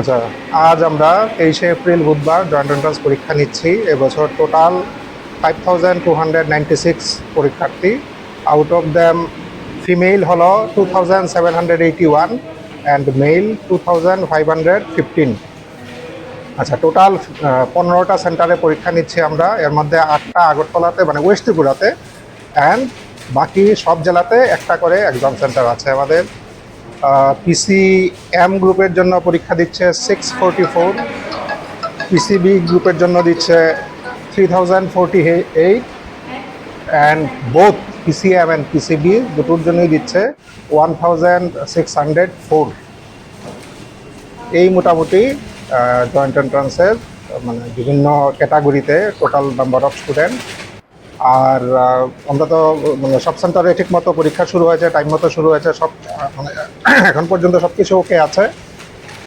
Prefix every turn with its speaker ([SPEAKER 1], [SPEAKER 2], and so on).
[SPEAKER 1] আচ্ছা আজ আমরা তেইশে এপ্রিল বুধবার জয়েন্ট এন্ট্রান্স পরীক্ষা নিচ্ছি। এবছর total five thousand two hundred ninety six পরীক্ষার্থী। আউট অফ দ্যাম ফিমেল হলো two thousand seven hundred eighty one and male two thousand five hundred fifteen আচ্ছা টোটাল পনেরোটা সেন্টারে পরীক্ষা নিচ্ছি আমরা। এর মধ্যে আটটা আগরতলাতে মানে ওয়েস্ট ত্রিপুরাতে অ্যান্ড বাকি সব জেলাতে একটা করে এক্সাম সেন্টার আছে আমাদের। পিসি এম গ্রুপের জন্য পরীক্ষা দিচ্ছে সিক্স ফোরটি ফোর পিসিবি গ্রুপের জন্য দিচ্ছে three thousand forty eight and both PCM and PCB দুটোর জন্যই দিচ্ছে one thousand six hundred four এই মোটামুটি জয়েন্ট এন্ট্রান্সের মানে বিভিন্ন ক্যাটাগরিতে টোটাল নাম্বার অফ স্টুডেন্ট আর আমরা তো মানে সব সেন্টারে ঠিকমতো পরীক্ষা শুরু হয়েছে টাইম মতো শুরু হয়েছে, সব মানে এখন পর্যন্ত সব কিছু ওকে আছে।